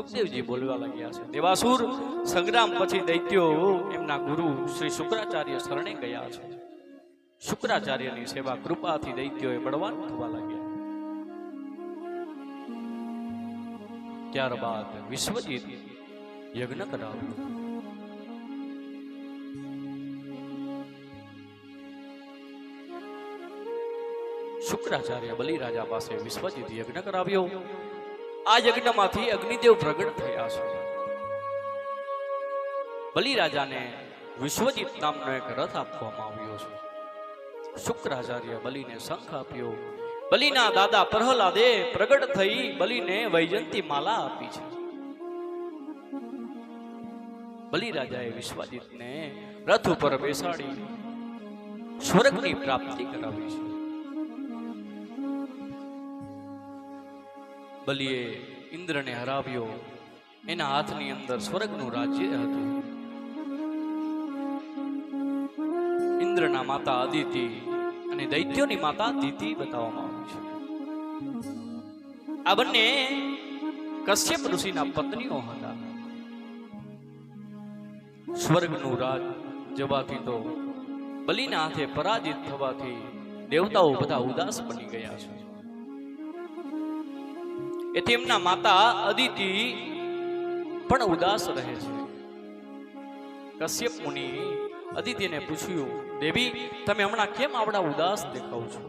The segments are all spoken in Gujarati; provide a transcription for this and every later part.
સુખદેવજી બોલવા લાગ્યા છે. દેવાસુર સંગ્રામ પછી દૈત્યો એમના ગુરુ શ્રી શુક્રાચાર્ય શરણે ગયા છે. શુક્રાચાર્યની સેવા કૃપાથી દૈત્યોએ બળવાન થવા લાગ્યા. ત્યારબાદ વિશ્વજીત યજ્ઞ કરાવ્યો. શુક્રાચાર્ય બલિરાજા પાસે વિશ્વજીત યજ્ઞ કરાવ્યો. આ યજ્ઞમાંથી અગ્નિદેવ પ્રગટ થયા છે. બલિરાજાને વિશ્વજીત નામનો એક રથ આપવામાં આવ્યો છે. શુક્રાચાર્ય બલિને શંખ આપ્યો. બલિના દાદા પ્રહલાદે પ્રગટ થઈ બલિને વૈજંતી માલા આપી છે. બલિરાજાએ વિશ્વજીતને રથ ઉપર બેસાડી સ્વર્ગની પ્રાપ્તિ કરાવી છે. બલિએ ઇન્દ્રને હરાવ્યો. એના હાથની અંદર સ્વર્ગનું રાજ્ય હતું. ઇન્દ્રના માતા અદિતિ અને દૈત્યોની માતા દિતિ બતાવવામાં આવી છે. આ બંને કશ્યપ ઋષિના પત્નીઓ હતા. સ્વર્ગનું રાજ જવાથી તો બલિના હાથે પરાજિત થવાથી દેવતાઓ બધા ઉદાસ બની ગયા છે. એથી એમના માતા અદિતિ પણ ઉદાસ રહે છે. કશ્યપ મુનિ અદિતિને પૂછ્યું, દેવી, તમે હમણાં કેમ આવડા ઉદાસ દેખાવ છો?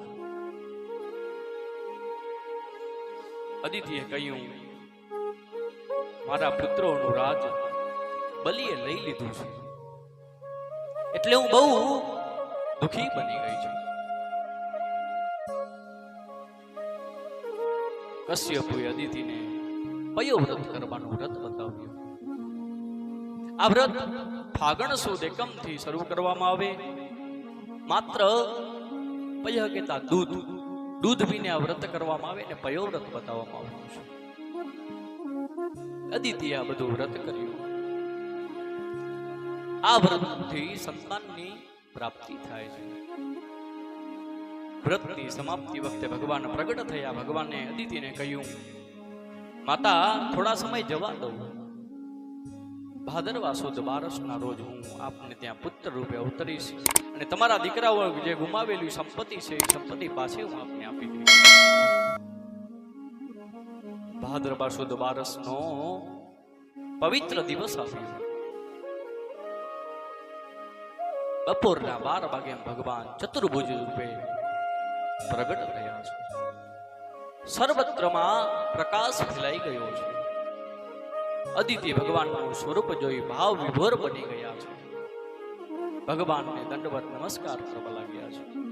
અદિતિએ કહ્યું, મારા પુત્રોનું રાજ બલિએ લઈ લીધું છે. એટલે હું બહુ દુખી બની ગઈ છું. કશ્યપુએ અદિતિને. કયો વ્રત કરવાનું વ્રત બતાવ્યું. આ વ્રત ફાગણ સુદ એકમથી શરૂ કરવામાં આવે. માત્ર પય કહેતા દૂધ દૂધ પીને આ વ્રત કરવામાં આવે અને પયો વ્રત બતાવવામાં આવ્યું છે. અદિતિએ આ બધું વ્રત કર્યું. આ વ્રતથી સંતાનની પ્રાપ્તિ થાય છે. વ્રતની સમાપ્તિ વખતે ભગવાન પ્રગટ થયા. ભગવાને અદિતિને કહ્યું, માતા, થોડા સમય જવા દઉં. ભાદરવા સુદ બારસના રોજ હું આપને ત્યાં પુત્ર રૂપે અવતરીશ અને તમારા દીકરાઓ જે ગુમાવેલી સંપત્તિ છે, એ સંપત્તિ પાછી હું આપને આપી દઈશ. ભાદરવા સુદ બારસનો પવિત્ર દિવસ આવ્યો. બપોરના બાર વાગે ભગવાન ચતુર્ભુજ રૂપે પ્રગટ થયા છે. સર્વત્રમાં પ્રકાશ ફેલાઈ ગયો છે. અદિતિ ભગવાનનું સ્વરૂપ જોઈ ભાવ વિભોર બની ગયા છે. ભગવાનને દંડવત નમસ્કાર કરવા લાગ્યા છે.